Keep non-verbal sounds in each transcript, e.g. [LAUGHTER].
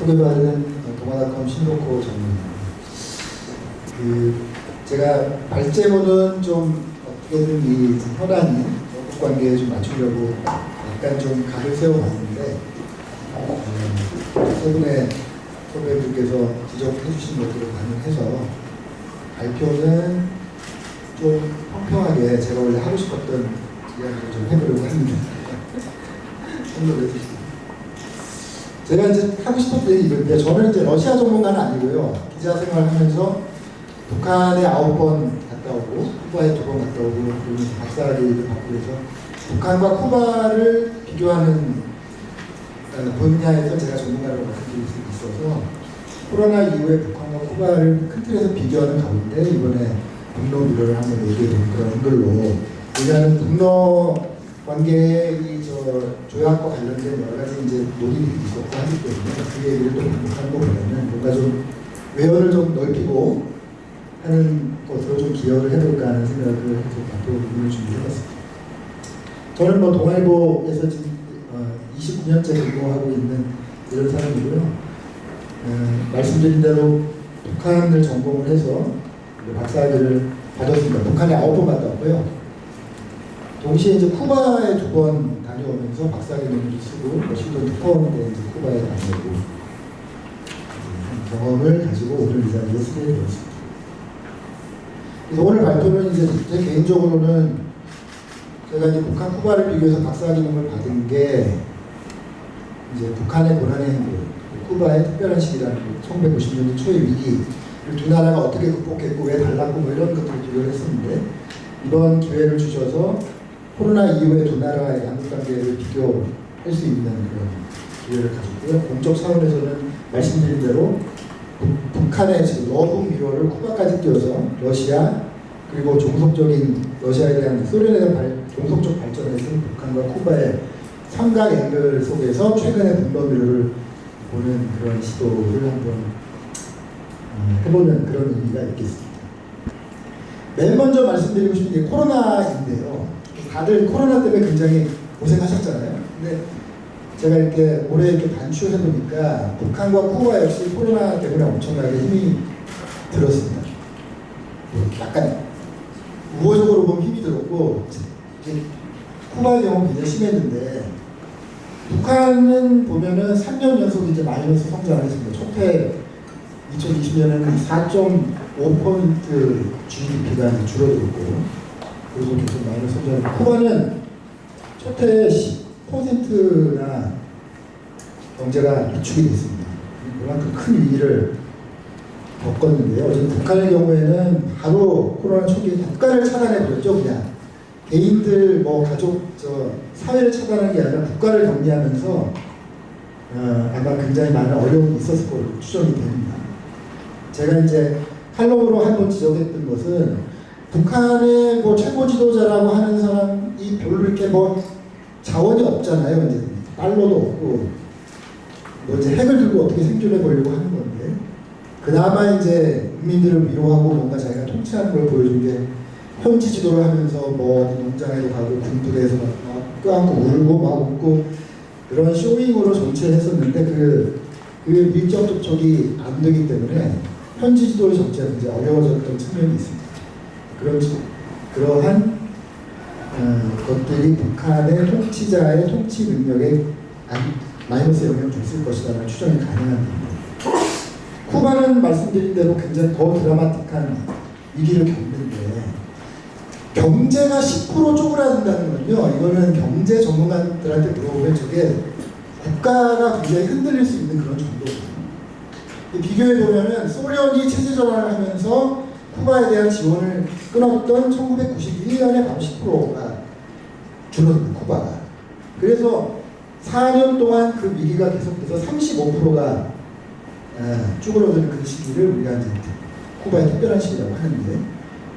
소개받은 동아닷컴 신도코 전문입니다. 그 제가 발제문은 좀 어떻게든 이 현안이 영국 관계에 좀 맞추려고 약간 좀 각을 세워봤는데 어, 세 분의 선배님께서 지적해 주신 것들을 반영해서 발표는 좀 평평하게 제가 원래 하고 싶었던 이야기를 좀 해보려고 합니다. [LAUGHS] 제가 이제 하고 싶었던 이건데 저는 이제 러시아 전문가는 아니고요. 기자 생활하면서 북한에 아홉 번 갔다 오고 쿠바에 두 번 갔다 오고 그리고 박사학위도 받고 해서 북한과 쿠바를 비교하는 어, 분야에서 제가 전문가라고 말씀드릴 수 있어서 코로나 이후에 북한과 쿠바를 큰 틀에서 비교하는 가운데 이번에 북러 미러를 한번 얘기해 본 그런 걸로 왜냐하면 북러 관계의 조약과 관련된 여러 가지 이제 논의들이 있었고 하기 때문에 그 얘기를 또 반복하는 것보다는 뭔가 좀 외연을 좀 넓히고 하는 것으로 좀 기여를 해볼까 하는 생각을 해서 발표 부분을 준비해봤습니다. 저는 뭐 동아일보에서 지금 어, 29년째 근무하고 있는 이런 사람이고요. 어, 말씀드린 대로 북한을 전공을 해서 박사학위를 받았습니다. 북한에 아홉 번 갔다 왔고요. 동시에 이제 쿠바에 두 번 다녀오면서 논문도 쓰고 특파원 때 이제 쿠바에 한 경험을 가지고 오늘 이 자리에 쓰게 되었습니다. 그래서 오늘 발표는 이제 제 개인적으로는 제가 이제 북한 쿠바를 비교해서 박사학위 논문을 받은 게 이제 북한의 고난의 행보, 쿠바의 특별한 시기라는 거, 1950년대 초의 위기, 두 나라가 어떻게 극복했고 왜 달랐고 뭐 이런 것들을 비교를 했었는데 이번 기회를 주셔서 코로나 이후에 두 나라의 양국 관계를 비교할 수 있는 그런 기회를 가졌고요. 공적 차원에서는 말씀드린 대로 북- 북한의 지금 러브 미러를 쿠바까지 띄워서 러시아 그리고 종속적인 러시아에 대한 소련에 대한 발, 종속적 발전에 있는 북한과 쿠바의 삼각 앵글 속에서 최근의 미러를 보는 그런 시도를 한번 어, 해보는 그런 의미가 있겠습니다. 맨 먼저 말씀드리고 싶은 게 코로나인데요. 다들 코로나 때문에 굉장히 고생하셨잖아요. 근데 제가 이렇게 올해 이렇게 반추해 보니까 북한과 쿠바 역시 코로나 때문에 엄청나게 힘이 들었습니다. 뭐 약간 우호적으로 보면 힘이 들었고 이제 쿠바의 경우 굉장히 심했는데 북한은 보면은 3년 연속 이제 마이너스 성장을 했습니다. 초태 2020년에는 4.5% GDP가 이제 줄어들었고 그리고 계속 마이너스 성장. 쿠바는 초태 10%나 경제가 위축이 됐습니다. 그만큼 큰 위기를 겪었는데요. 어제 북한의 경우에는 바로 코로나 초기에 국가를 차단해 버렸죠, 그냥. 개인들, 뭐 가족, 저 사회를 차단한 게 아니라 국가를 격리하면서 어, 아마 굉장히 많은 어려움이 있었을 걸로 추정이 됩니다. 제가 이제 칼럼으로 한 번 지적했던 것은 북한의 뭐 최고 지도자라고 하는 사람이 별로 이렇게 뭐 자원이 없잖아요. 이제 달러도 없고 뭐 이제 핵을 들고 어떻게 생존해 보려고 하는 건데 그나마 이제 국민들을 위로하고 뭔가 자기가 통치하는 걸 보여준 게 현지 지도를 하면서 뭐 농장에도 가고 군부대에서 막, 막 껴안고 울고 막 웃고 그런 쇼잉으로 정치했었는데 그, 그 밀접 접촉이 안 되기 때문에 현지 지도의 정치가 이제 어려워졌던 측면이 있습니다. 그런 그러한 어, 것들이 북한의 통치자의 통치 능력에 안- 마이너스 영향을 줬을 것이라는 추정이 가능합니다. 쿠바는 말씀드린 대로 굉장히 더 드라마틱한 위기를 겪는데 경제가 10% 쪼그라든다는 건요. 이거는 경제 전문가들한테 물어보면 저게 국가가 굉장히 흔들릴 수 있는 그런 정도거든요. 비교해 보면은 소련이 체제 전환을 하면서 쿠바에 대한 지원을 끊었던 1991년에 바로 10%가 줄어듭니다. 쿠바가. 그래서 4년 동안 그 위기가 계속돼서 35%가 쭈그러드는 그 시기를 우리가 이제 쿠바의 특별한 시기라고 하는데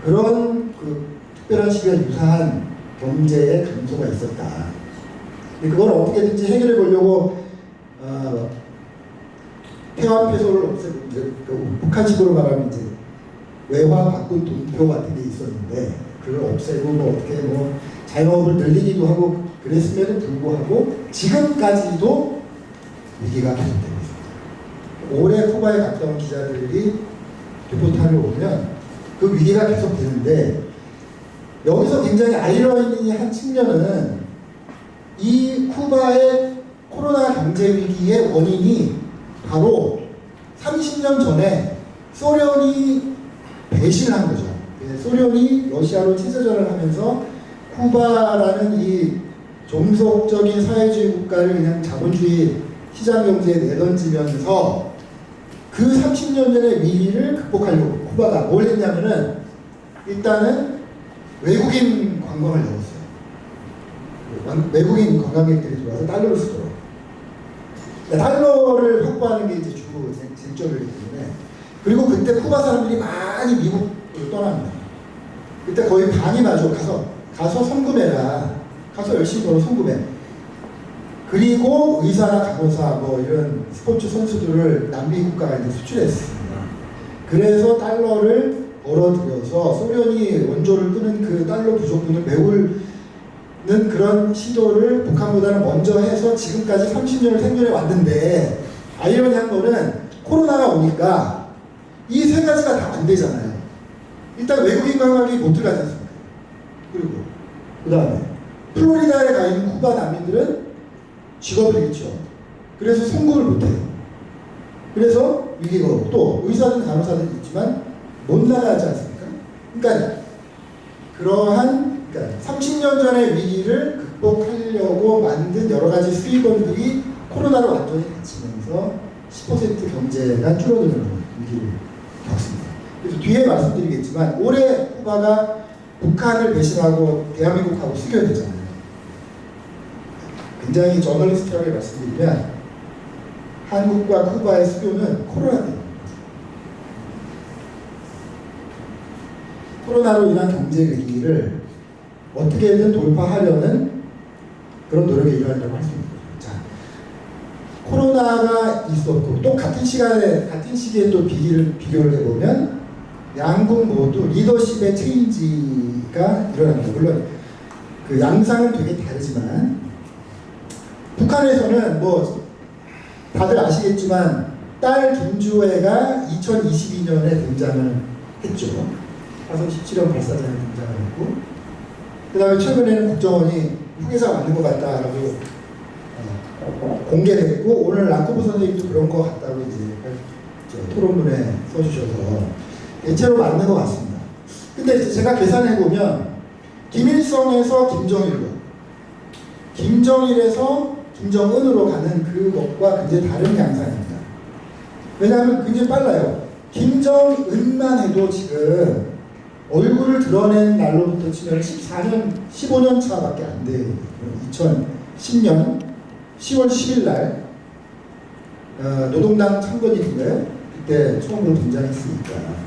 그런 그 특별한 시기가 유사한 경제의 감소가 있었다. 그걸 어떻게든지 해결해 보려고 어, 태완 페소를 없애고 북한식으로 말하면 이제 외화 바꾼 돈표 같은 게 있었는데 그걸 없애고 뭐 어떻게 뭐 자영업을 늘리기도 하고 그랬음에도 불구하고 지금까지도 위기가 계속되고 있습니다. 올해 쿠바에 갔다 온 기자들이 리포트를 오면 그 위기가 계속 되는데 여기서 굉장히 아이러니한 측면은 이 쿠바의 코로나 경제 위기의 원인이 바로 30년 전에 소련이 배신한 거죠. 예, 소련이 러시아로 체제전을 하면서 쿠바라는 이 종속적인 사회주의 국가를 그냥 자본주의 시장 경제에 내던지면서 그 30년 전의 위기를 극복하려고 쿠바가 뭘 했냐면은 일단은 외국인 관광을 열었어요. 완- 외국인 관광객들이 들어와서 달러를 쓰도록. 그러니까 달러를 확보하는 게 이제 주 쟁- 쟁점이기 때문에 그리고 그때 쿠바 사람들이 많이 미국으로 떠납니다. 그때 거의 반이 맞아 가서 가서 성금해라. 가서 열심히 벌어 성금해. 그리고 의사나 간호사 뭐 이런 스포츠 선수들을 남미 국가가 이제 수출했습니다. 그래서 달러를 벌어들여서 소련이 원조를 끄는 그 달러 부족분을 메우는 그런 시도를 북한보다는 먼저 해서 지금까지 30년을 생존해 왔는데 아이러니한 거는 코로나가 오니까 이 세 가지가 다 안 되잖아요. 일단 외국인 관광이 못 들어가지 않습니까? 그리고 그 다음에 플로리다에 가 있는 쿠바 난민들은 직업을 잃죠. 그래서 송금을 못해요. 그래서 위기가 오고 또 의사든 간호사든 있지만 못 나가지 않습니까? 그러니까 그러한 그러니까 30년 전의 위기를 극복하려고 만든 여러 가지 수입원들이 코로나로 완전히 갇히면서 10% 경제가 줄어드는 위기를. 그래서 뒤에 말씀드리겠지만 올해 쿠바가 북한을 배신하고 대한민국하고 수교되잖아요. 굉장히 저널리스트하게 말씀드리면 한국과 쿠바의 수교는 코로나 때문입니다. 코로나로 인한 경제 위기를 어떻게든 돌파하려는 그런 노력의 일환이라고 할 수 있는 거죠. 자, 코로나가 있었고 또 같은 시간에 같은 시기에 또 비교를 비교를 해보면 양국 모두 리더십의 체인지가 일어납니다. 물론 그 양상은 되게 다르지만 북한에서는 뭐 다들 아시겠지만 딸 김주애가 2022년에 등장을 했죠. 화성 17형 발사장에 등장을 했고 그 다음에 최근에는 국정원이 후계자 맞는 것 같다라고 어, 공개를 했고 오늘 랑코브 선생님도 그런 것 같다고 이제 저 토론문에 써주셔서 대체로 맞는 것 같습니다. 근데 제가 계산해 보면 김일성에서 김정일로 김정일에서 김정은으로 가는 그것과 굉장히 다른 양상입니다. 왜냐하면 굉장히 빨라요. 김정은만 해도 지금 얼굴을 드러낸 날로부터 치면 14년, 15년 차밖에 안 돼요. 2010년 10월 10일 날 어, 노동당 창건일인가요? 그때 처음으로 등장했으니까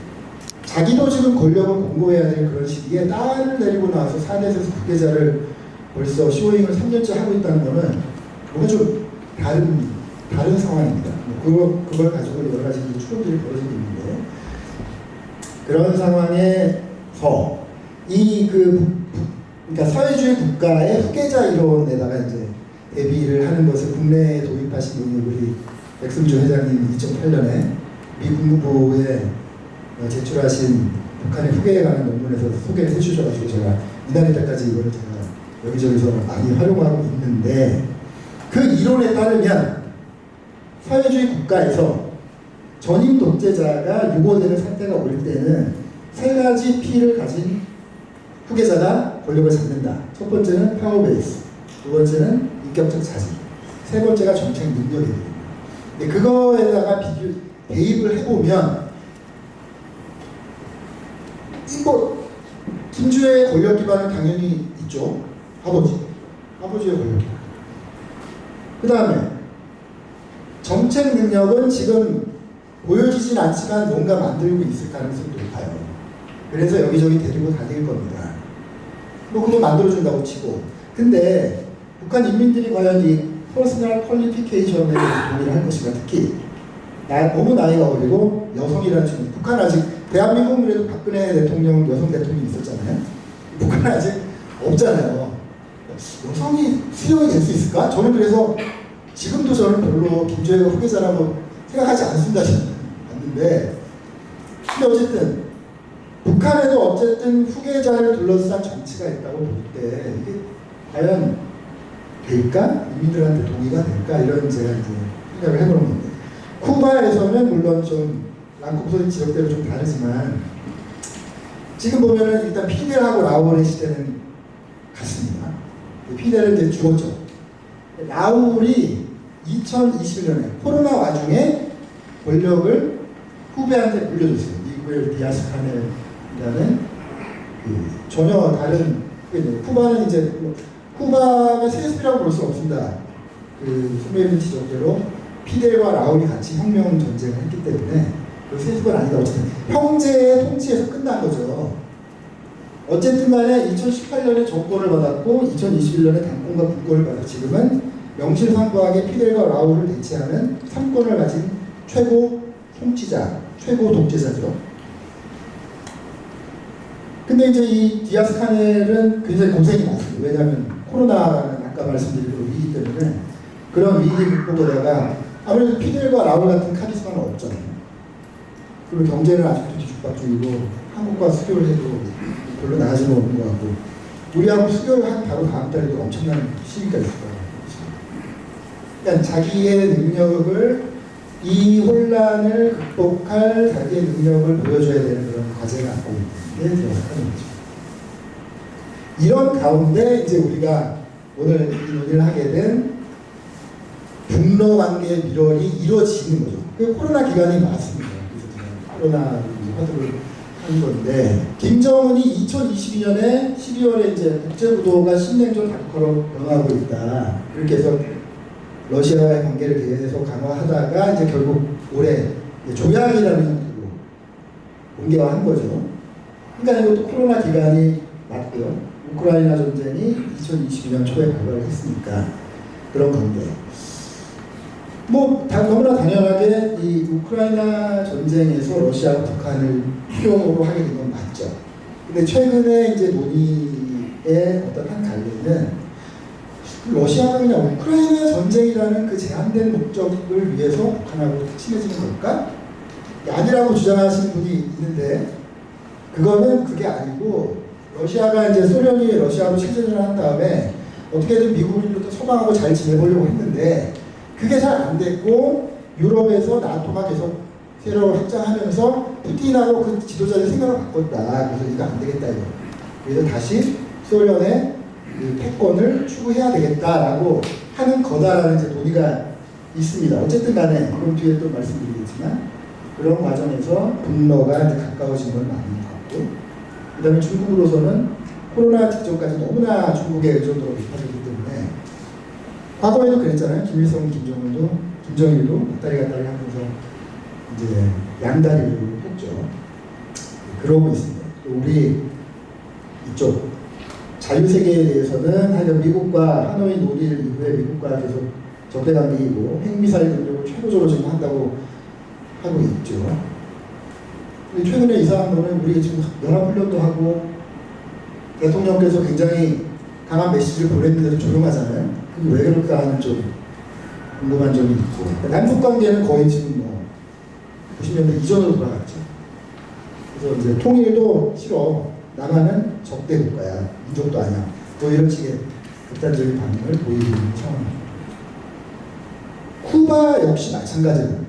자기도 지금 권력을 공고해야 될 그런 시기에 딸을 데리고 나와서 사대에서 국계자를 벌써 쇼잉을 3년째 하고 있다는 거는 뭔가 좀 다른 다른 상황입니다. 뭐 그거 그걸 가지고 여러 가지 추론들이 벌어지고 있는데 그런 상황에서 이 그 그러니까 사회주의 국가의 후계자 이론에다가 이제 대비를 하는 것을 국내에 도입하신 분이 우리 백승주 회장님 2008년에 미 국무부에 어, 제출하신 북한의 후계에 관한 논문에서 소개를 해주셔가지고 제가 이날의 때까지 이걸 제가 여기저기서 많이 활용하고 있는데 그 이론에 따르면 사회주의 국가에서 전임 독재자가 유고되는 사태가 올 때는 세 가지 P를 가진 후계자가 권력을 잡는다. 첫 번째는 파워 베이스, 두 번째는 인격적 자질, 세 번째가 정책 능력입니다. 근데 그거에다가 비교, 대입을 해보면 이 뭐 김주의 권력 기반은 당연히 있죠. 아버지, 아버지의 권력 기반. 그 다음에 정책 능력은 지금 보여지진 않지만 뭔가 만들고 있을 가능성이 높아요. 그래서 여기저기 데리고 다닐 겁니다. 뭐 그거 만들어준다고 치고. 근데 북한 인민들이 과연 이 퍼스널 퀄리피케이션에 동의를 할 것인가 특히 나, 너무 나이가 어리고 여성이라는 친구 북한 아직 대한민국은 그래도 박근혜 대통령 여성 대통령이 있었잖아요. 북한 아직 없잖아요. 여성이 수용이 될 수 있을까? 저는 그래서 지금도 저는 별로 김주혜가 후계자라고 생각하지 않습니다. 않는데 근데 어쨌든 북한에도 어쨌든 후계자를 둘러싼 정치가 있다고 볼 때 이게 과연 될까? 이민들한테 동의가 될까? 이런 제가 이제 생각을 해보는 건데 쿠바에서는 물론 좀 랑코소리 지역대로 좀 다르지만 지금 보면은 일단 피델하고 라울의 시대는 같습니다. 피델은 이제 죽었죠. 라울이 2021년에 코로나 와중에 권력을 후배한테 물려줬어요. 미국의 디아스카넬이라는 그 전혀 다른. 쿠바는 이제 뭐 쿠바가 CSP라고 볼 수는 없습니다. 그 선배님 지적대로 피델과 라울이 같이 혁명 전쟁을 했기 때문에 그 CSP가 아니다. 어쨌든 형제의 통치에서 끝난 거죠. 어쨌든 간에 2018년에 정권을 받았고 2021년에 당권과 분권을 받아 지금은 명실상부하게 피델과 라울을 대체하는 3권을 가진 최고 통치자, 최고 독재자죠. 근데 이제 이 디아스 카넬은 굉장히 고생이 많습니다. 왜냐하면 코로나라는 아까 말씀드린 그 위기 때문에 그런 위기 극복에다가 아무래도 피델과 라울 같은 카리스마는 없잖아요. 그리고 경제는 아직도 뒤죽박 중이고 한국과 수교를 해도 별로 나아지는 없는 것 같고 우리하고 수교를 한 바로 다음 달에도 엄청난 시기가 있을 거예요. 그러니까 자기의 능력을 이 혼란을 극복할 자기의 능력을 보여줘야 되는 그런 과제가 게 생각하는 거죠. 이런 가운데 이제 우리가 오늘 이 논의를 하게 된 북러 관계의 밀월이 이루어지는 거죠. 그 코로나 기간이 맞습니다. 코로나 화두를 한 건데 김정은이 2022년에 12월에 이제 국제구도가 신냉전 다크로 변화하고 있다. 그렇게 해서 러시아와의 관계를 계속 강화하다가 이제 결국 올해 조약이라는 형태로 공개화한 거죠. 그러니까 이것도 코로나 기간이 맞고요. 우크라이나 전쟁이 2022년 초에 발발을 했으니까 그런 건데 뭐 다, 너무나 당연하게 이 우크라이나 전쟁에서 러시아가 북한을 필요로 하게 된 건 맞죠. 근데 최근에 이제 논의의 어떤 한 갈래는 러시아가 그냥 우크라이나 전쟁이라는 그 제한된 목적을 위해서 북한하고 친해지는 걸까? 아니라고 주장하시는 분이 있는데 그거는 그게 아니고 러시아가 이제 소련이 러시아로 체제를 한 다음에 어떻게든 비롯해 서방하고 잘 지내보려고 했는데 그게 잘 안 됐고 유럽에서 나토가 계속 새로 확장하면서 푸틴하고 그 지도자들 생각을 바꿨다. 그래서 이거 안 되겠다 이거. 그래서 다시 소련의 그 패권을 추구해야 되겠다라고 하는 거다라는 이제 논의가 있습니다. 어쨌든 간에 그럼 뒤에 또 말씀드리겠지만 그런 과정에서 분노가 이제 가까워진 건 맞는 것 같고 그 다음에 중국으로서는 코로나 직전까지 너무나 중국에 의존도가 때문에 과거에도 그랬잖아요. 김일성, 김정은도 김정일도 왔다리 갔다리 하면서 이제 양다리를 했죠. 그러고 있습니다. 또 우리 이쪽 자유세계에 대해서는 하여간 미국과 하노이 논의를 이후에 미국과 계속 적대관계이고 핵미사일 능력을 최고적으로 지금 한다고 하고 있죠. 근데 최근에 이상한 거는 우리 지금 연합훈련도 하고 대통령께서 굉장히 강한 메시지를 보냈는데도 조용하잖아요. 왜 그럴까 하는 좀 궁금한 점이 있고 남북 관계는 거의 지금 뭐 90년대 이전으로 돌아갔죠. 그래서 이제 통일도 싫어. 남한은 적대 국가야. 민족도 아니야. 뭐 이런 식의 극단적인 반응을 보이는 상황입니다. 쿠바 역시 마찬가지입니다.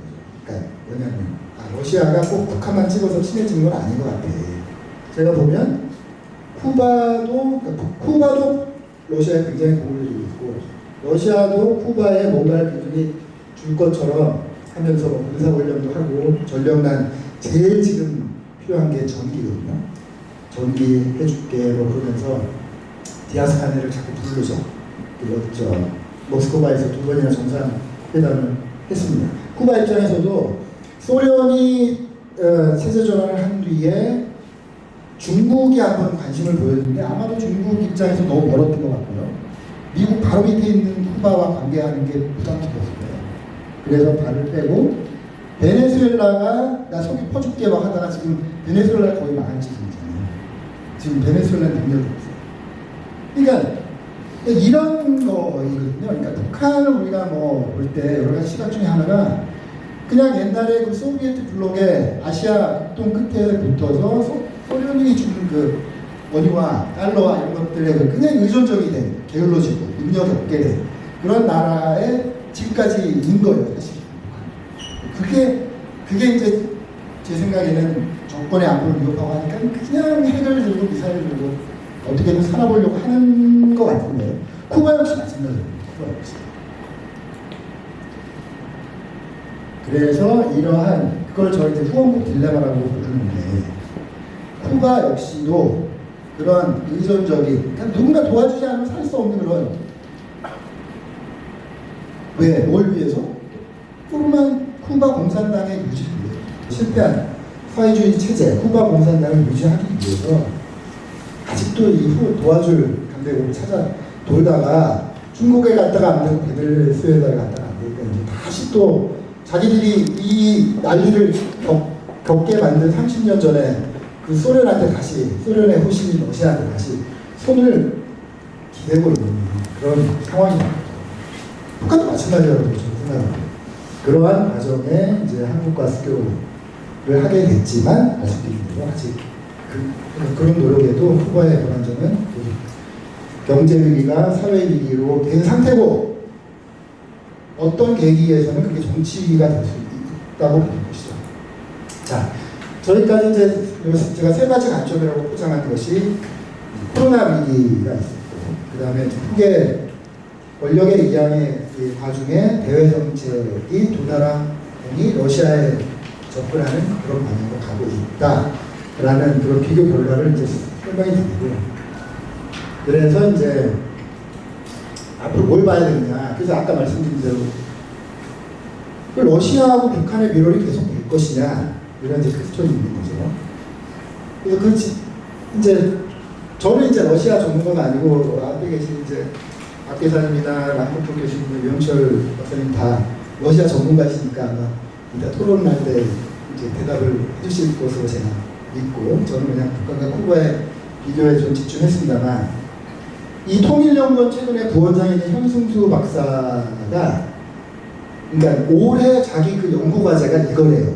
그러니까 뭐냐면 아, 러시아가 꼭 북한만 찍어서 친해진 건 아닌 것 같아. 제가 보면 쿠바도 그러니까 쿠바도 러시아에 굉장히 도움을 주고 있고 러시아도 쿠바에 뭔가를 굉장히 줄 것처럼 하면서 뭐 군사 훈련도 하고 전력난 제일 지금 필요한 게 전기거든요. 전기 해줄게 뭐 그러면서 디아스카네를 자꾸 부르죠. 그저 모스크바에서 두 번이나 정상 회담을 했습니다. 쿠바 입장에서도 소련이 어, 체제 전환을 한 뒤에 중국이 한번 관심을 보였는데 아마도 중국 입장에서 너무 멀었던 것 같고요. 미국 바로 밑에 있는 쿠바와 관계하는 게 부담스러웠어요. 그래서 발을 빼고 베네수엘라가 나 석유 퍼줄게 막 하다가 지금 베네수엘라 거의 망한 지경이잖아요. 지금 베네수엘라 능력이 없어요. 그러니까 이런 거이거든요. 그러니까 북한을 우리가 뭐 볼 때 여러 가지 시각 중에 하나가 그냥 옛날에 그 소비에트 블록의 아시아 북동 끝에 붙어서 소, 소련이 주는 그 원유와 달러와 이런 것들에 그 굉장히 의존적이 된 게을러지고 능력이 없게 된 그런 나라에 지금까지 인 거예요 사실. 그게 그게 이제 제 생각에는 정권의 안보를 위협하고 하니까 그냥 핵을 들고 미사일을 들고 어떻게든 살아보려고 하는 것 같은데 쿠바 역시 마찬가지입니다 쿠바 역시. 그래서 이러한 그걸 저희 이제 후원국 딜레마라고 부르는데 쿠바 역시도 그런 의존적인 그러니까 누군가 도와주지 않으면 살 수 없는 그런 왜? 뭘 위해서? 쿠르만 쿠바 공산당의 유지를 위해 실패한 사회주의 체제 쿠바 공산당을 유지하기 위해서 아직도 이후 도와줄 강대국을 찾아 돌다가 중국에 갔다가 안 되고 베네수엘라에 갔다가 안 되니까 이제 다시 또 자기들이 이 난리를 겪, 겪게 만든 30년 전에 그 소련한테 다시 소련의 호신인 러시아한테 다시 손을 기대고 있는 그런 상황입니다. 북한도 마찬가지라고 저는 생각합니다. 그러한 과정에 이제 한국과 수교를 하게 됐지만 말씀드린 대로 아직 그, 그런 노력에도 후바의 그런 점은 경제 위기가 사회 위기로 된 상태고 어떤 계기에서는 그게 정치 위기가 될 수 있다고 보는 것이죠. 자, 저희까지 이제 제가 세 가지 관점이라고 포장한 것이 코로나 위기가 있었고, 그 다음에 후계 권력의 이양의 이 과중에 대외 정책이 두 나라이 러시아에 접근하는 그런 방향으로 가고 있다라는 그런 비교 결과를 이제 설명이 드리고요. 그래서 이제 앞으로 뭘 봐야 되느냐. 그래서 아까 말씀드린 대로 그 러시아하고 북한의 밀월이 계속 될 것이냐 이런 이제 퀘스천이 있는 거죠. 그래서 그 지- 이제 저는 이제 러시아 전문가가 아니고 앞에 계신 이제 박 기사님이나 랑코프 분, 유영철 박사님 다 러시아 전문가시니까 아마 이따 토론할 때 이제 대답을 해주실 것으로 제가 믿고 저는 그냥 북한과 쿠바의 비교에 좀 집중했습니다만 이 통일연구원 최근에 부원장이 된 현승수 박사가 그러니까 올해 자기 그 연구 과제가 이거래요.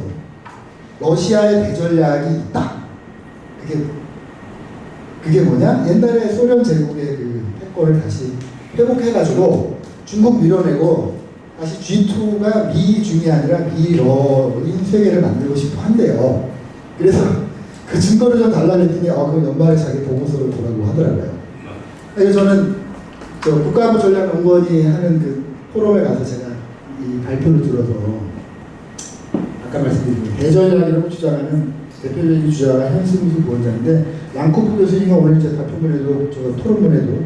러시아의 대전략이 있다. 그게 그게 뭐냐? 옛날에 소련 제국의 그 패권을 다시 회복해가지고 중국 밀어내고 다시 G2가 미중이 아니라 미러인 세계를 만들고 싶어 한대요. 그래서 [LAUGHS] 그 증거를 좀 달라고 했더니 어, 그럼 연말에 자기 보고서를 보라고 하더라고요. 그래서 저는 저 국가안보 전략연구원이 하는 그 포럼에 가서 제가 이 발표를 들어서 아까 말씀드린 그 대전략이라고 주장하는 대표적인 주자가 현승수 부원장인데 랑코프 교수님과 오늘 제 발표문에도 저 토론문에도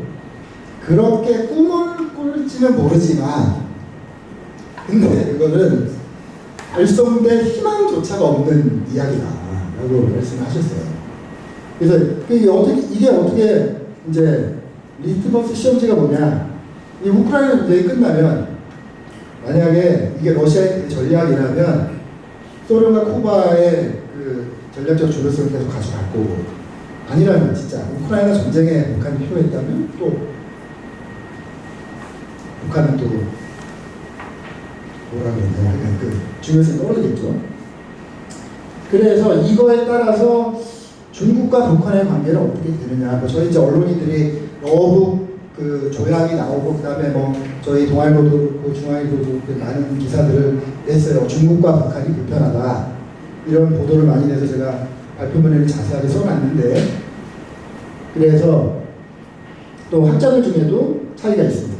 그렇게 꿈을 꿀지는 모르지만 근데 그거는 달성될 희망조차가 없는 이야기다라고 말씀하셨어요. 그래서 그게 어떻게 이게 어떻게 이제 리트머스 시험지가 뭐냐? 이 우크라이나 전쟁이 끝나면 만약에 이게 러시아의 전략이라면 소련과 쿠바의 그 전략적 주도성을 계속 가져갈 거고 아니라면 진짜 우크라이나 전쟁에 북한이 필요했다면 또 북한은 또 뭐라 그러냐 약간 그 중요성이 떨어지겠죠. 그래서 이거에 따라서 중국과 북한의 관계는 어떻게 되느냐. 뭐 저희 이제 언론인들이 러브 그 조약이 나오고 그다음에 뭐 저희 동아일보도 그렇고 중앙일보도 그 많은 기사들을 냈어요. 중국과 북한이 불편하다 이런 보도를 많이 내서 제가 발표문에는 자세하게 써놨는데 그래서 또 학자들 중에도 차이가 있습니다.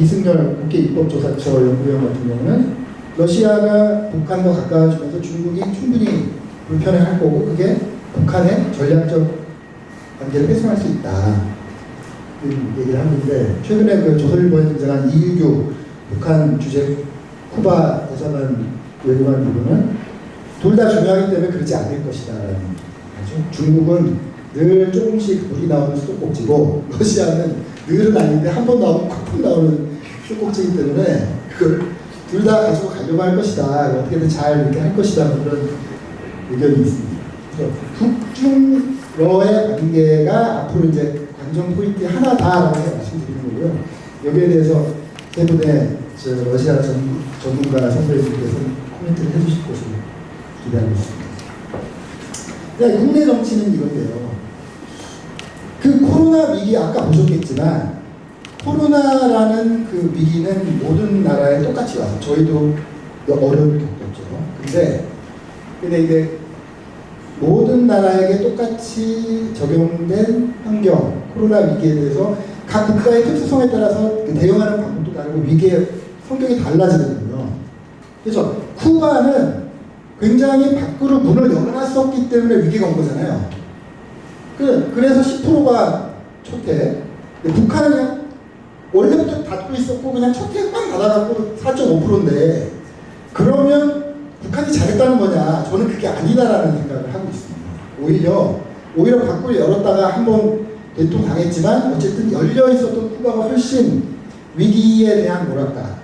이승열 국회 입법조사처 연구원 같은 경우는 러시아가 북한과 가까워지면서 중국이 충분히 불편해할 거고 그게 북한의 전략적 관계를 훼손할 수 있다. 얘기를 하는데 최근에 그 조선일보에 등장한 이일규 북한 주재 쿠바 대사관 외교관 부분은 둘 다 중요하기 때문에 그러지 않을 거죠. 중국은 늘 조금씩 물이 나오는 수도꼭지고 [LAUGHS] 러시아는 늘은 아닌데 한 번 나오면 콕 나오는 수도꼭지이기 때문에 그걸 둘 다 가지고 가려고 할 것이다. 어떻게든 잘 이렇게 할 것이다. 뭐 그런 의견이 있습니다. 그래서 북중 러의 관계가 앞으로 이제 관전 포인트 하나다라고 말씀드리는 거고요. 여기에 대해서 세 분의 저 러시아 전, 전문가 선배님께서 코멘트를 해주실 것을 기대하고 있습니다. 네, 국내 정치는 이건데요. 그 코로나 위기 아까 보셨겠지만 코로나라는 그 위기는 모든 나라에 똑같이 와서 저희도 어려움을 겪었죠. 근데 근데 이게 모든 나라에게 똑같이 적용된 환경 코로나 위기에 대해서 각 국가의 특수성에 따라서 그 대응하는 방법도 다르고 위기의 성격이 달라지거든요. 그래서 쿠바는 굉장히 밖으로 문을 열어놨었기 때문에 위기가 온 거잖아요. 그, 그래서 10%가 초태. 북한은 그냥 원래부터 닫고 있었고 그냥 초태 꽉 닫아갖고 4.5%인데 그러면 북한이 잘했다는 거냐? 저는 그게 아니다라는 생각을 하고 있습니다. 오히려 오히려 밖을 열었다가 한 번 대통 당했지만 어쨌든 열려 있었던 쿠바가 훨씬 위기에 대한 뭐랄까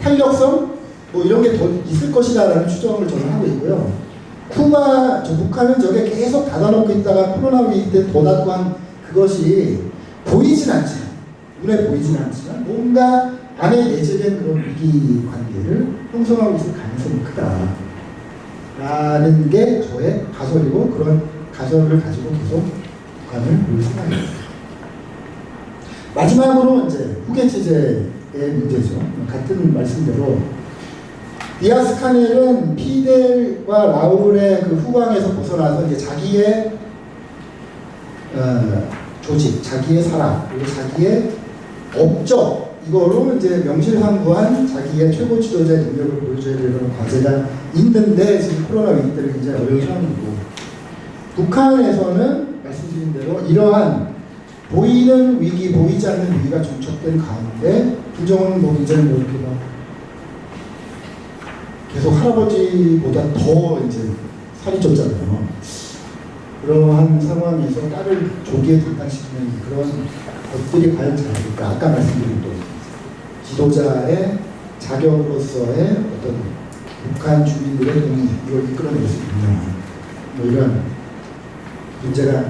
탄력성 뭐 이런 게 더 있을 것이다라는 추정을 저는 하고 있고요. 쿠바 저 북한은 저게 계속 닫아놓고 있다가 코로나 위기 때 더 닫고 한 그것이 보이진 않지만 눈에 보이진 않지만 뭔가 안에 내재된 그런 위기 관계를 형성하고 있을 가능성이 크다 라는 게 저의 가설이고 그런 가설을 가지고 계속 북한을 볼 생각입니다. 마지막으로 이제 후계 체제의 문제죠. 같은 말씀대로 디아스 카넬은 피델과 라울의 그 후광에서 벗어나서 이제 자기의 어, 조직, 자기의 사람, 그리고 자기의 업적 이거로 이제 명실상부한 자기의 최고 지도자의 능력을 보여줘야 되는 과제가 있는데 지금 코로나 위기 때문에 굉장히 어려운 상황이고. 북한에서는 말씀드린 대로 이러한 보이는 위기, 보이지 않는 위기가 중첩된 가운데 김정은 뭐 굉장히 막 계속 할아버지보다 더 이제 살이 쪘잖아요. 그러한 상황에서 딸을 조기에 등단시키는 그런 것들이 과연 잘될까? 아까 말씀드린 또 지도자의 자격으로서의 어떤 북한 주민들의 동의 이걸 이끌어낼 수 있느냐 뭐 이런 문제가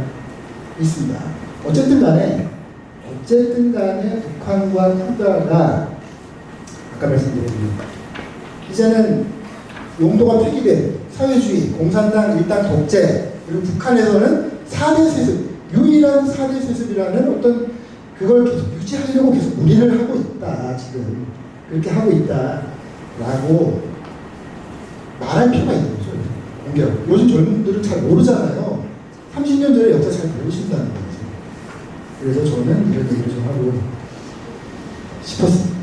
있습니다. 어쨌든 간에 어쨌든 간에 북한과 쿠바가 아까 말씀드린 이제는 용도가 폐기된 사회주의, 공산당 일당 독재. 그리고 북한에서는 4대 세습 유일한 4대 세습이라는 어떤 그걸 계속 유지하려고 계속 무리를 하고 있다 지금. 그렇게 하고 있다라고 말할 필요가 있는 거죠. 공격 요즘 젊은 분들은 잘 모르잖아요. 30년 전에 역사 잘 모르신다는 거죠 그래서 저는 이런 얘기를 좀 하고 싶었습니다.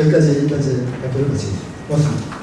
여기까지 여기까지 발표를 마치겠습니다. 고맙습니다